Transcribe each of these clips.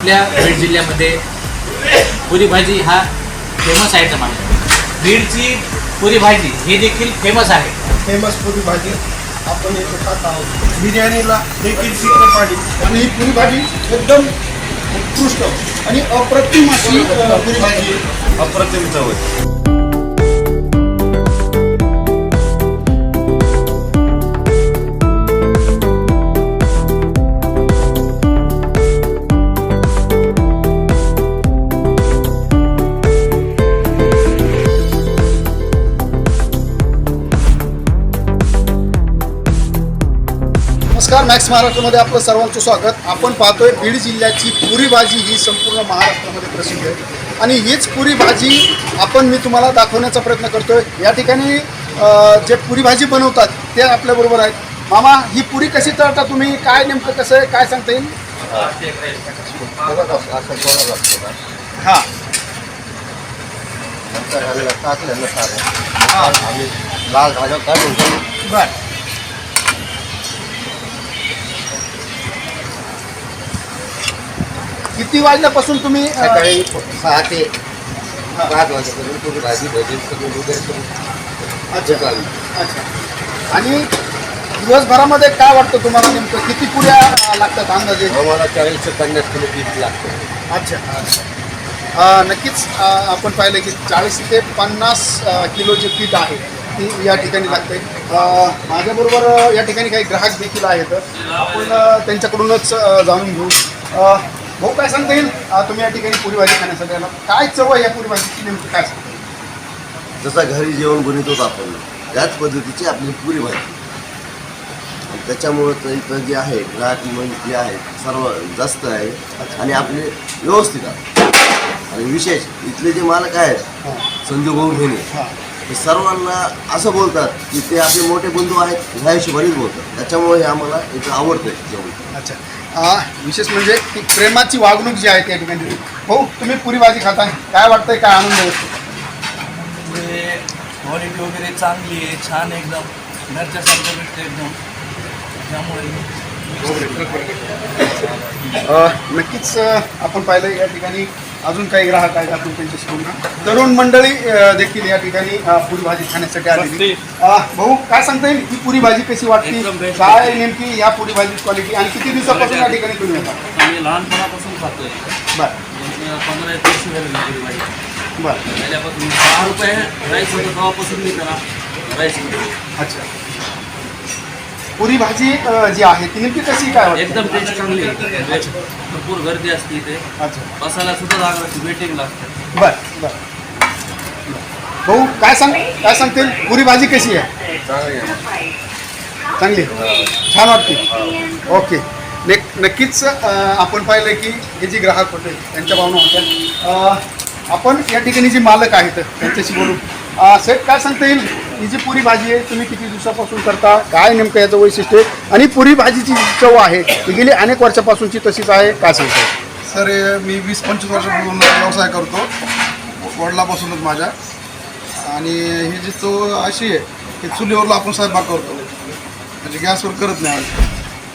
आपल्या बीड जिल्ह्यामध्ये पुरी भाजी हा फेमस आयटम आहे बीडची पुरी भाजी हे देखील फेमस आहे. फेमस पुरी भाजी आपण इथे खात आहोत. बिर्याणीला देखील सिक्क पाडी आणि ही पुरी भाजी एकदम उत्कृष्ट आणि अप्रतिम अशी अ, पुरी भाजी आहे. अप्रतिम चव आहे. मॅक्स महाराष्ट्रामध्ये आपलं सर्वांचं स्वागत. आपण पाहतोय बीड जिल्ह्याची पुरी भाजी ही संपूर्ण महाराष्ट्रामध्ये प्रसिद्ध आहे. आणि हीच पुरी भाजी आपण मी तुम्हाला दाखवण्याचा प्रयत्न करतोय. या ठिकाणी जे पुरी भाजी बनवतात ते आपल्याबरोबर आहेत. मामा ही पुरी कशी तळता तुम्ही? काय नेमकं कसं आहे? काय सांगता येईल? हां. लाल बर. किती वाजल्यापासून तुम्ही सकाळी सहा ते पाच वाजेपर्यंत तुम्ही भाजी भजी सगळं वगैरे करून अच्छा. चालेल. अच्छा. आणि दिवसभरामध्ये काय वाटतं तुम्हाला नेमकं? किती पुऱ्या लागतात अंदाजे? आम्हाला चाळीस ते पन्नास किलो पीठ लागतं. अच्छा. नक्कीच आपण पाहिलं की चाळीस ते पन्नास किलो जे पीठ आहे ती या ठिकाणी लागते. माझ्याबरोबर या ठिकाणी काही ग्राहक देखील आहेत. आपण त्यांच्याकडूनच जाणून घेऊ. भाऊ काय सांगता येईल? तुम्ही या ठिकाणी पुरी भाजी खाण्यासाठी आला. काय चव आहे या पुरी भाजीची नेमकी? काय सांगता येईल? जसं घरी जेवण बनवतो आपण. त्याच पद्धतीची आपली पुरी भाजी. आणि त्याच्यामुळं तर इथं जे आहे ग्राहक मन जे आहे सर्व जास्त आहे. आणि आपले व्यवस्थित आहे. आणि विशेष इथले जे मालक आहेत संजू भाऊ घेणे. ते सर्वांना असं बोलतात की ते आपले मोठे बंधू आहेत ह्या हिशोबानेच बोलतात. त्याच्यामुळे हे आम्हाला इथं आवडतं जेवण. अच्छा. आ, विशेष म्हणजे ती प्रेमाची वागणूक जी आहे त्या ठिकाणी. हो तुम्ही पुरी भाजी खाताय काय वाटतंय काय आनंद होतो म्हणजे क्वालिटी वगैरे चांगली आहे छान एकदम. घरच्यासारखं भेटतं एकदम. त्यामुळे. अ, नक्कीच अ, आपण पाहिलं या ठिकाणी अजून काही ग्राहक आहेत आपण त्यांच्याशी बोलू तरुण मंडळी अ, देखील या ठिकाणी अ, पुरी भाजी खाण्यासाठी आलेली. अ, भाऊ काय सांगता येईल? ही पुरी भाजी कशी वाटते एकदम best. काय नेमकी या पुरी भाजी क्वालिटी आणि किती दिवसापासून या ठिकाणी तुम्ही येता? आम्ही लहानपणापासून खातोय. बरं. पंधरा एक वर्ष झाली बरं. त्याच्यापासून दहा रुपये राईस होतं तेव्हापासून मी त्याला राईस अच्छा. पुरी भाजी जी आहे ती नेमकी कशी काय एकदम टेस्ट चांगली आहे. भरपूर गर्दी असते इथे. अच्छा. बसायला सुद्धा जागा असते वेटिंग लागते. बर बर. भाऊ काय सांग काय सांगतील? पुरी भाजी कशी आहे? चांगली छान वाटते. ओके. नेक नक्कीच आपण पाहिलं की हे जे ग्राहक होते त्यांच्या भावना होत्या. आपण या ठिकाणी जे मालक आहेत त्यांच्याशी बोलू. सेठ काय सांगता येईल? ही जी पुरी भाजी आहे तुम्ही किती दिवसापासून करता? काय नेमकं याचं वैशिष्ट्य आहे? आणि पुरी भाजीची जी चव आहे ती गेली अनेक वर्षापासूनची तशीच आहे काय सांगता सर मी वीस पंचवीस वर्षापासून व्यवसाय करतो वडिलापासूनच माझ्या. आणि ही जी चव अशी आहे की चुलीवरला आपण स्वयंपाक करतो. म्हणजे गॅसवर करत नाही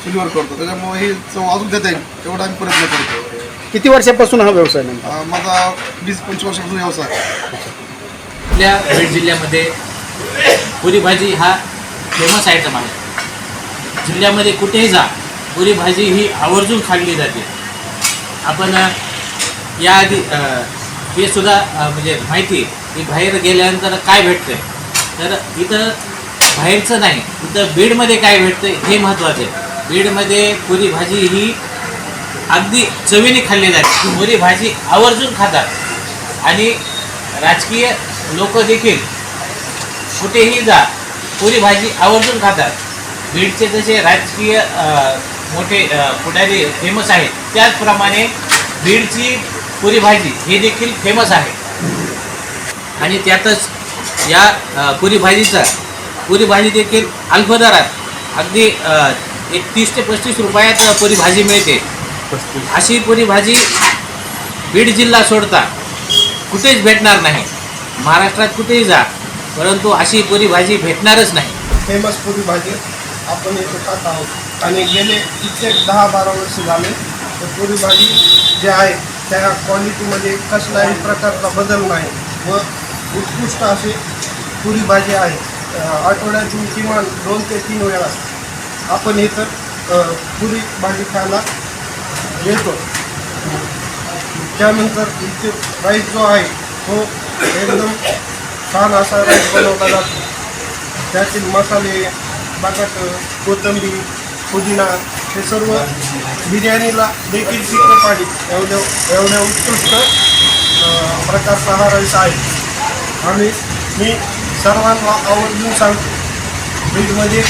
चुलीवर करतो. त्याच्यामुळे ही चव अजून देता येईल एवढा आम्ही प्रयत्न करतो. किती वर्षापासून हा व्यवसाय नेमका? माझा वीस पंचवीस वर्षापासून व्यवसाय आहे. आपल्या बीड जिल्ह्यामध्ये पुरी भाजी हा फेमस आयटम आहे जिल्ह्यामध्ये कुठेही जा पुरी भाजी ही आवर्जून खाल्ली जाते. आपण याआधी हे सुद्धा म्हणजे माहिती आहे की बाहेर गेल्यानंतर काय भेटतं तर इथं बाहेरचं नाही इथं बीडमध्ये काय भेटतं हे महत्त्वाचं आहे. बीडमध्ये पुरी भाजी ही अगदी चवीने खाल्ली जाते. पुरी भाजी आवर्जून खातात. आणि राजकीय लोक देखील कुठेही जा पुरी भाजी आवर्जून खातात. बीडचे जसे राजकीय मोठे पुढारी फेमस आहेत त्याचप्रमाणे बीडची पुरी भाजी ही देखील फेमस आहे. आणि त्यातच या पुरी भाजीचा पुरी भाजी देखील अल्प दरात अगदी एक तीस ते पस्तीस रुपयात पुरी भाजी मिळते. अशी पुरी भाजी बीड जिल्हा सोडता कुठेच भेटणार नाही. महाराष्ट्रात कुठेही जा परंतु अशी पुरी भाजी भेटणारच नाही. फेमस पुरी भाजी आपण इथे खात आहोत. आणि गेले कित्येक दहा बारा वर्ष झाले तर पुरी भाजी जे आहे त्या क्वालिटीमध्ये कसलाही प्रकारचा बदल नाही व उत्कृष्ट अशी पुरी भाजी आहे. आठवड्यातून किमान दोन ते तीन वेळा आपण इथं पुरी भाजी खायला येतो. त्यानंतर इथे राईस जो आहे तो एकदम छान असा राईस बनवला जातो. त्यातील मसाले बटाट कोथंबीर पुदिना हे सर्व बिर्याणीला देखील चित्र पाणी एवढ्या एवढ्या उत्कृष्ट प्रकारचा हा राईस आहे. आणि मी सर्वांना आवर्जून सांगतो फ्रीजमध्ये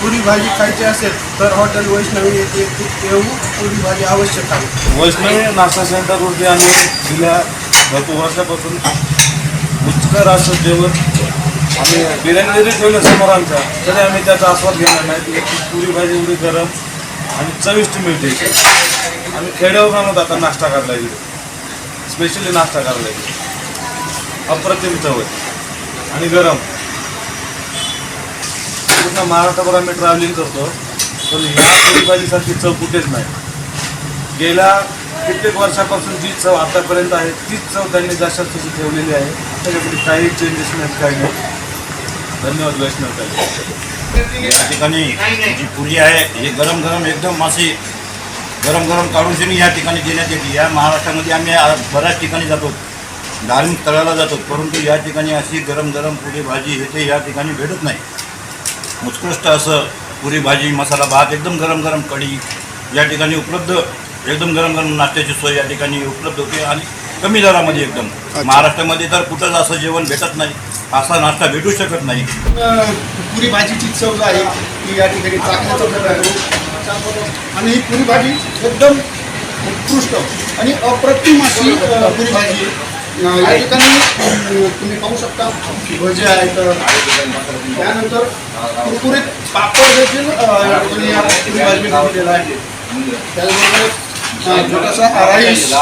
पुरी भाजी खायची असेल तर हॉटेल वैष्णवी येथे येऊन पुरी भाजी आवश्यक आहे. वैष्णवी नाश्ता सेंटरवरती आम्ही गेल्या भरपूर वर्षापासून रुचकर असं जेवण आम्ही बिर्याणी जरी ठेवलं समोर आमच्या. तरी आम्ही त्याचा आस्वाद घेणार नाही. ती पुरी भाजी एवढी गरम आणि चविष्ट मिळते आम्ही खेड्यावर आणत आता नाश्ता करायला इकडे स्पेशली नाश्ता करायला इकडे अप्रतिम चव आहे आणि गरम. पूर्ण महाराष्ट्रभर आम्ही ट्रॅव्हलिंग करतो. पण ह्या पुरी भाजीसारखी चव कुठेच नाही. गेल्या कित्येक वर्षापासून जी चव आतापर्यंत आहे तीच चव त्यांनी जशा तशी ठेवलेली आहे त्याच्यामध्ये काही चेंजेस नाहीत काही नाही. धन्यवाद वैष्णव या ठिकाणी जी पुरी आहे ही गरम गरम एकदम मासे गरम गरम काढून शिनी या ठिकाणी देण्यात येते. या महाराष्ट्रामध्ये आम्ही बऱ्याच ठिकाणी जातो. धार्मिक स्थळाला जातो परंतु या ठिकाणी अशी गरम गरम पुरी भाजी हे ते या ठिकाणी भेटत नाही. उत्कृष्ट असं पुरी भाजी मसाला भात एकदम गरम गरम कढी या ठिकाणी उपलब्ध एकदम गरम गरम नाश्त्याची सोय या ठिकाणी उपलब्ध होते आणि कमी दरामध्ये एकदम. महाराष्ट्रामध्ये तर कुठंच असं जेवण भेटत नाही. असा नाश्ता भेटू शकत नाही. पुरी भाजीची चव जी आहे ती या ठिकाणी चाकण्याचा प्रकार आहे. आणि ही पुरी भाजी एकदम उत्कृष्ट आणि अप्रतिम अशी पुरी भाजी या ठिकाणी तुम्ही पाहू शकता भजे आहेत त्यानंतर कुरकुरीत पापड देखील या ठिकाणी या पुरी भाजी दिलेला आहे. त्याचबरोबर छोटासा राईस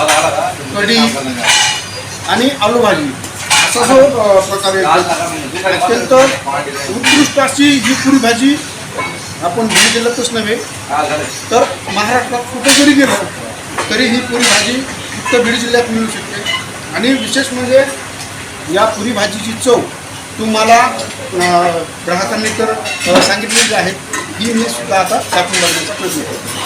कढी आणि आलू भाजी. असा जो प्रकारे प्रकार अत्यंत उत्कृष्ट अशी ही पुरी भाजी आपण घरी जिल्ह्यातच नव्हे. तर महाराष्ट्रात कुठे जरी गेलो तरी ही पुरी भाजी फक्त बीड जिल्ह्यात मिळू शकते. आणि विशेष म्हणजे या पुरी भाजीची चव तुम्हाला ग्राहकांनी तर सांगितलेली आहे. ही मी सुद्धा आता चाकून लागण्याचा प्रयत्न करतो